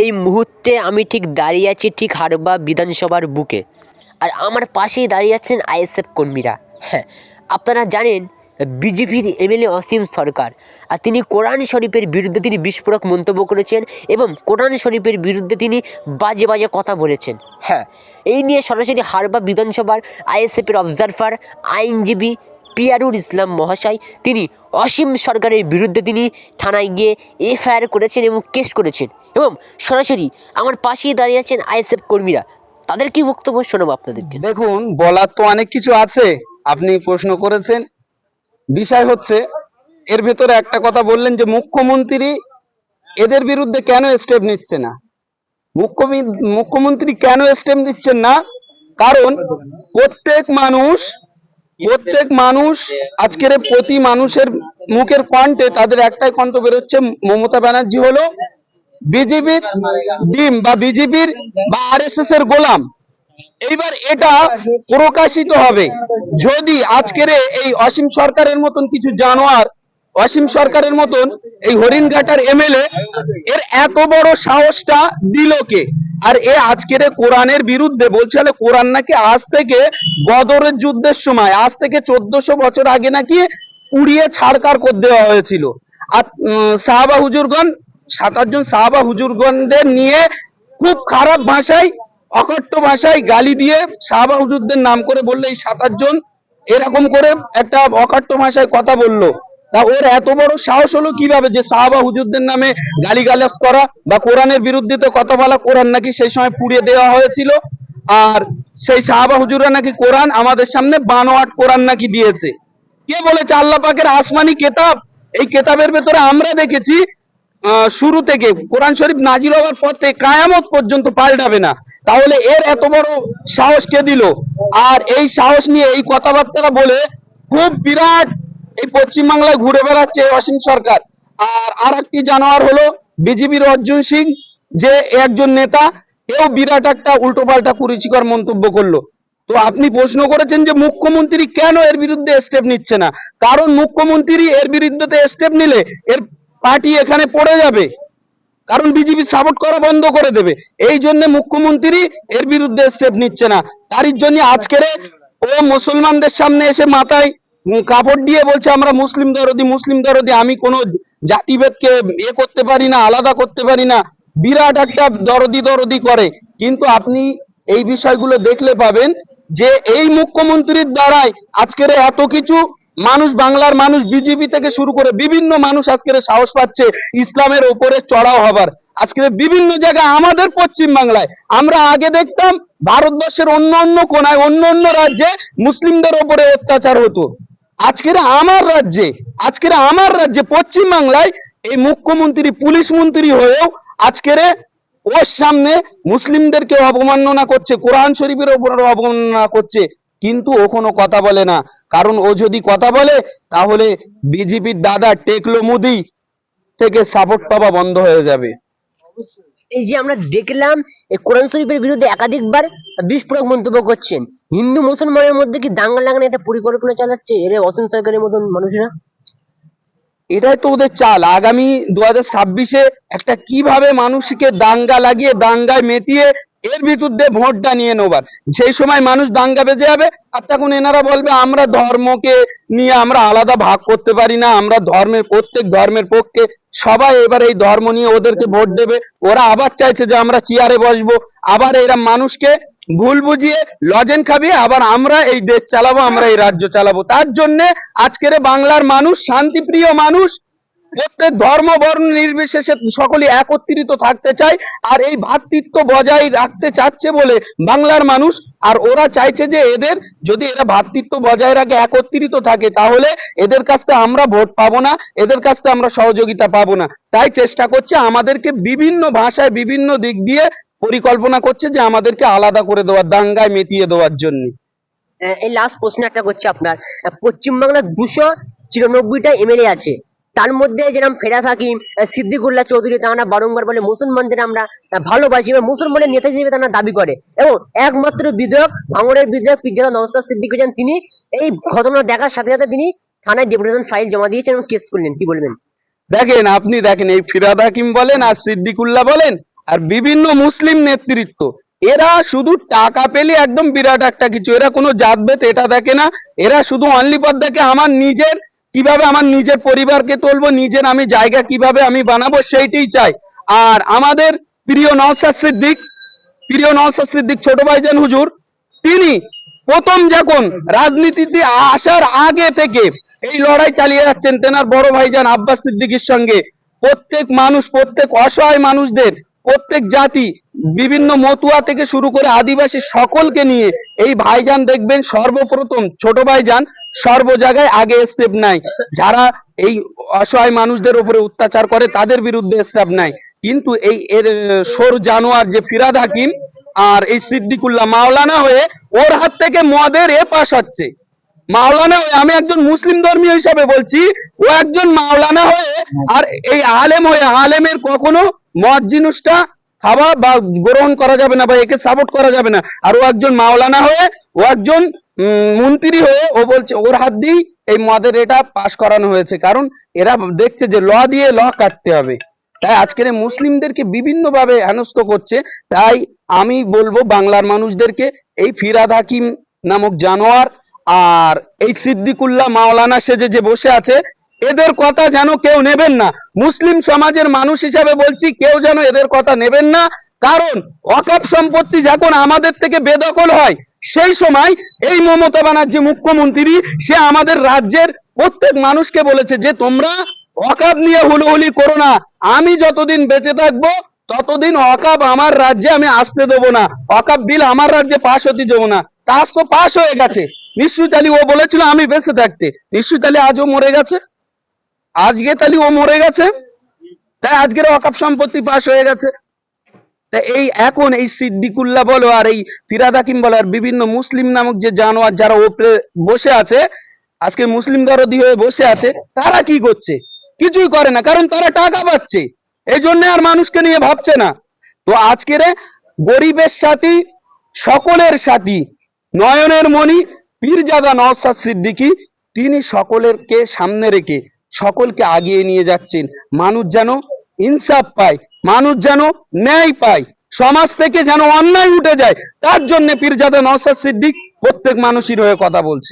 এই মুহূর্তে আমি ঠিক দাঁড়িয়ে আছি ঠিক হারবা বিধানসভার বুকে। আর আমার পাশেই দাঁড়িয়ে আছেন আইএসএফ কর্মীরা। হ্যাঁ আপনারা জানেন, বিজেপির এমএলএ অসীম সরকার। আর তিনি কোরআন শরীফের বিরুদ্ধে তিনি বিস্ফোরক মন্তব্য করেছেন এবং কোরআন শরীফের বিরুদ্ধে তিনি বাজে বাজে কথা বলেছেন। হ্যাঁ এই নিয়ে সরাসরি হারবা বিধানসভার আইএসএফের অবজারভার আইনজীবী পিয়ারুল ইসলাম মহাশয়, তিনি অসীম সরকারের বিরুদ্ধে তিনি থানায় গিয়ে এফআইআর করেছেন এবং কেস করেছেন। এবং সরাসরি আমার পাশেই দাঁড়িয়ে আছেন আইএসএফ কর্মীরা। তাদের কি বক্তব্য শোনাবো আপনাদেরকে? দেখুন, বলার তো অনেক কিছু আছে। আপনি প্রশ্ন করেছেন। বিষয় হচ্ছে, এর ভেতরে একটা কথা বললেন যে মুখ্যমন্ত্রী এদের বিরুদ্ধে কেন স্টেপ নিচ্ছে না? মুখ্যমি- মুখ্যমন্ত্রী কেন স্টেপ নিচ্ছেন না? কারণ প্রত্যেক মানুষ প্রত্যেক মানুষ আজকের প্রতি মানুষের মুখের কণ্ঠে তাদের একটাই কণ্ঠ বেরোচ্ছে মমতা ব্যানার্জি হলো বিজেপির ডিম বা বিজেপির বা আরএসএস এর গোলাম। এইবার এটা প্রকাশিত হবে। যদি আজকের এই অসীম সরকারের মতন কিছু জানোয়ার অসীম সরকারের মতন এই হরিণঘাটার এমএলএ এর এত বড় সাহসটা দিল কে? আর এ আজকের কোরআনের বিরুদ্ধে বলছে হলে কোরআন নাকি আজ থেকে বদরের যুদ্ধের সময়, আজ থেকে চোদ্দশো বছর আগে নাকি উড়িয়ে ছাড়কার করে দেওয়া হয়েছিল। আর সাহাবা হুজুরগণ, সাত, আটজন সাহাবা হুজুরগণদের নিয়ে খুব খারাপ ভাষায়, অকট্য ভাষায় গালি দিয়ে সাহাবা হুজুরদের নাম করে বললে এই সাত, আটজন এরকম করে একটা অকট্য ভাষায় কথা বলল। তা ওর এত বড় সাহস হলো কীভাবে যে সাহাবা হুজুরদের নামে গালিগালাজ করা বা কোরআনের বিরুদ্ধে তো কথা বলা, কোরআন নাকি সেই সময় পুড়িয়ে দেওয়া হয়েছিল। আর সেই সাহাবা হুজুররা নাকি কোরআন আমাদের সামনে বানোয়াট কোরআন নাকি দিয়েছে। কে বলেছে? আল্লাহ পাকের আসমানি কেতাব। এই কেতাবের ভেতরে আমরা দেখেছি শুরু থেকে কোরআন শরীফ নাজিল হওয়ার পর থেকে কায়ামত পর্যন্ত পাল্টাবে না। তাহলে এর এত বড় সাহস কে দিল? আর এই সাহস নিয়ে এই কথাবার্তা বলে খুব বিরাট এই পশ্চিমবাংলায় ঘুরে বেড়াচ্ছে অসীম সরকার। আর আর একটি জানোয়ার হলো বিজেপির অর্জুন সিং, যে একজন নেতা, এও বিরাট একটা উল্টোপাল্টা কুরুচিকর মন্তব্য করল। তো আপনি প্রশ্ন করেছেন যে মুখ্যমন্ত্রী কেন এর বিরুদ্ধে স্টেপ নিচ্ছে না? কারণ মুখ্যমন্ত্রী এর বিরুদ্ধে স্টেপ নিলে এর পার্টি এখানে পড়ে যাবে। কারণ বিজেপি সাপোর্ট করা বন্ধ করে দেবে। এই জন্য মুখ্যমন্ত্রী এর বিরুদ্ধে স্টেপ নিচ্ছে না। তারই জন্য আজকের ও মুসলমানদের সামনে এসে মাথায় কাপড় দিয়ে বলছে, আমরা মুসলিম দরদি মুসলিম দরদি, আমি কোনো জাতিভেদকে এ করতে পারি না, আলাদা করতে পারি না। বিরাট একটা দরদি দরদি করে। কিন্তু আপনি এই বিষয়গুলো দেখলে পাবেন যে এই মুখ্যমন্ত্রীর দ্বারাই আজকের এত কিছু মানুষ, বাংলার মানুষ, বিজেপি থেকে শুরু করে বিভিন্ন মানুষ আজকের সাহস পাচ্ছে ইসলামের ওপরে চড়াও হবার। আজকের বিভিন্ন জায়গায় আমাদের পশ্চিম বাংলায় আমরা আগে দেখতাম, ভারতবর্ষের অন্য অন্য কোনায়, অন্য অন্য রাজ্যে মুসলিমদের ওপরে অত্যাচার হতো। আজকের আমার রাজ্যে, আজকের আমার রাজ্যে পশ্চিম বাংলায় এই মুখ্যমন্ত্রী, পুলিশ মন্ত্রী হয়েও আজকের ওর সামনে মুসলিমদেরকে অবমাননা করছে, কোরআন শরীফের ওপর অবমাননা করছে, কিন্তু ও কোনো কথা বলে না। কারণ ও যদি কথা বলে, তাহলে বিজেপির দাদা টেকলো মুদি থেকে সাপোর্ট পাওয়া বন্ধ হয়ে যাবে। এই যে আমরা দেখলাম কোরআন শরীফের বিরুদ্ধে একাধিকবার বিস্ফোরক মন্তব্য করছেন। হিন্দু, মুসলমানের মধ্যে কি দাঙ্গা লাগানো একটা পরিকল্পনা চালাচ্ছে? এর অসীম সরকারের মতন মানুষেরা? এটাই তো ওদের চাল। আগামী দু হাজার ছাব্বিশে একটা কীভাবে মানুষকে দাঙ্গা লাগিয়ে দাঙ্গায় মেতিয়ে এর বিরুদ্ধে ভোটটা নিয়ে নেবার সেই সময় মানুষ দাঙ্গা বেজে যাবে, আর তখন এনারা বলবে, আমরা ধর্মকে নিয়ে আমরা আলাদা ভাগ করতে পারি না, আমরা ধর্মের, প্রত্যেক ধর্মের পক্ষে সবাই এবার এই ধর্ম নিয়ে ওদেরকে ভোট দেবে। ওরা আবার চাইছে যে আমরা চেয়ারে বসবো। আবার এরা মানুষকে ভুল বুঝিয়ে লজেন খাবিয়ে আবার আমরা এই দেশ চালাবো, আমরা এই রাজ্য চালাবো। তার জন্য আজকের বাংলার মানুষ, শান্তিপ্রিয় মানুষ প্রত্যেক ধর্ম, বর্ণ নির্বিশেষে সকলে একত্রিত থাকতে চায় আর এই ভ্রাতৃত্ব বজায় রাখতে চাচ্ছে বলে বাংলার মানুষ। আর ওরা চাইছে যে এদের যদি এরা ভ্রাতৃত্ব বজায় রাখে, একত্রিত থাকে, তাহলে এদের কাছ থেকে আমরা ভোট পাবো না, এদের কাছ থেকে আমরা সহযোগিতা পাবো না। তাই চেষ্টা করছে আমাদেরকে বিভিন্ন ভাষায়, বিভিন্ন দিক দিয়ে পরিকল্পনা করছে যে আমাদেরকে আলাদা করে দেওয়ার, দাঙ্গায় মেতিয়ে দেওয়ার জন্য। এই লাস্ট প্রশ্ন একটা করছি আপনার। পশ্চিমবাংলার দুশো চিরানব্বইটা এমএলএ আছে। তার মধ্যে যেরকম ফেরা থাকি সিদ্দিকুল্লাহ চৌধুরী তারা বারংবার বলে মুসলমানদের আমরা ভালোবাসি এবং মুসলমানের নেতা হিসেবে তারা দাবি করে। এবং একমাত্র বিধায়ক, ভাঙড়ের বিধায়ক পিজ্জাদা নওস্তাদ সিদ্দিক তিনি। এই ঘটনা দেখার সাথে সাথে তিনি থানায় ডেপুটেশন ফাইল জমা দিয়েছেন এবং কেস করলেন। কি বলবেন? দেখেন, আপনি দেখেন, এই ফিরাদ হাকিম বলেন আর সিদ্দিকুল্লাহ বলেন আর বিভিন্ন মুসলিম নেতৃত্ব, এরা শুধু টাকা পেলে একদম বিরাট একটা কিছু। এরা কোনো জাতভেদ এটা দেখে না। এরা শুধু অনলি পদ দেখে আমার নিজের কীভাবে আমার নিজের পরিবারকে তুলবো, নিজের আমি জায়গা কীভাবে আমি বানাবো সেইটাই চাই। আর আমাদের প্রিয় নওশাদ সিদ্দিক, প্রিয় নওশাদ সিদ্দিক ছোট ভাইজান হুজুর, তিনি প্রথম যখন রাজনীতিতে আসার আগে থেকে এই লড়াই চালিয়ে যাচ্ছেন, তেনার বড় ভাইজান আব্বাস সিদ্দিকীর সঙ্গে। প্রত্যেক মানুষ, প্রত্যেক অসহায় মানুষদের, প্রত্যেক জাতি বিভিন্ন মতুয়া থেকে শুরু করে আদিবাসী সকলকে নিয়ে এই ভাইজান দেখবেন সর্বপ্রথম ছোট ভাইজান সর্ব জায়গায় আগে স্টেপ নাই যারা এই অসহায় মানুষদের উপরে অত্যাচার করে, তাদের বিরুদ্ধে স্টেপ নাই কিন্তু এই এর সোর জানোয়ার যে ফিরাদ হাকিম আর এই সিদ্দিকুল্লাহ মাওলানা হয়ে ওর হাত থেকে মদের এ পাশ হচ্ছে। মাওলানা হয়ে আমি একজন মুসলিম ধর্মীয় হিসাবে বলছি, ও একজন মাওলানা হয়ে আর এই আলেম হয়ে, আলেমের কখনো মদ জিনিসটা খাওয়া বা গ্রহণ করা যাবে না বা একে সাপোর্ট করা যাবে না। আর ও একজন মাওলানা হয়ে, ও একজন মন্ত্রী হয়ে ও বলছে, ওর হাত দিয়েই এই মদের এটা পাশ করানো হয়েছে। কারণ এরা দেখছে যে ল দিয়ে ল কাটতে হবে। তাই আজকের মুসলিমদেরকে বিভিন্ন ভাবে হেনস্থ করছে। তাই আমি বলব বাংলার মানুষদেরকে, এই ফিরাদ হাকিম নামক জানোয়ার আর এই সিদ্দিকুল্লাহ মাওলানা সেজে যে বসে আছে, এদের কথা যেন কেউ নেবেন না। মুসলিম সমাজের মানুষ হিসাবে বলছি, কেউ যেন এদের কথা নেবেন না। কারণ অকাপ সম্পত্তি যখন আমাদের থেকে বেদখল হয়, সেই সময় এই মমতা ব্যানার্জি মুখ্যমন্ত্রী, সে আমাদের রাজ্যের প্রত্যেক মানুষকে বলেছে যে, তোমরা অকাপ নিয়ে হুলুহুলি করো না। আমি যতদিন বেঁচে থাকব, ততদিন অকাপ আমার রাজ্যে আমি আসতে দেবো না। অকাপ বিল আমার রাজ্যে পাশ হতে দেবো না। তার তো পাশ হয়ে গেছে। নিশ্চয়ই তাহলে ও বলেছিল, আমি বেঁচে থাকতে। নিশ্চয়ই তাহলে আজও মরে গেছে? আজকে তাহলে ও মরে গেছে? তাই আজকের অকাপ সম্পত্তি পাশ হয়ে গেছে। তা এই এখন এই সিদ্দিকুল্লাহ বলো আর এই ফিরাদ হাকিম বলো আর বিভিন্ন মুসলিম নামক যে জানোয়ার যারা ওপরে বসে আছে, আজকে মুসলিম দরদি হয়ে বসে আছে, তারা কি করছে? কিছুই করে না, কারণ তারা টাকা পাচ্ছে। এই জন্য আর মানুষকে নিয়ে ভাবছে না। তো আজকের গরিবের সাথী, সকলের সাথী, নয়নের মণি, পীরজাদা নওসাদ সিদ্দিকী, তিনি সকলেরকে সামনে রেখে সকলকে আগিয়ে নিয়ে যাচ্ছেন। মানুষ যেন ইনসাফ পায় মানুষ যেন ন্যায় পায়, সমাজ থেকে যেন অন্যায় উঠে যায়, তার জন্য পীরজাদা নওসাদ সিদ্দিক প্রত্যেক মানুষই হয়ে কথা বলছে।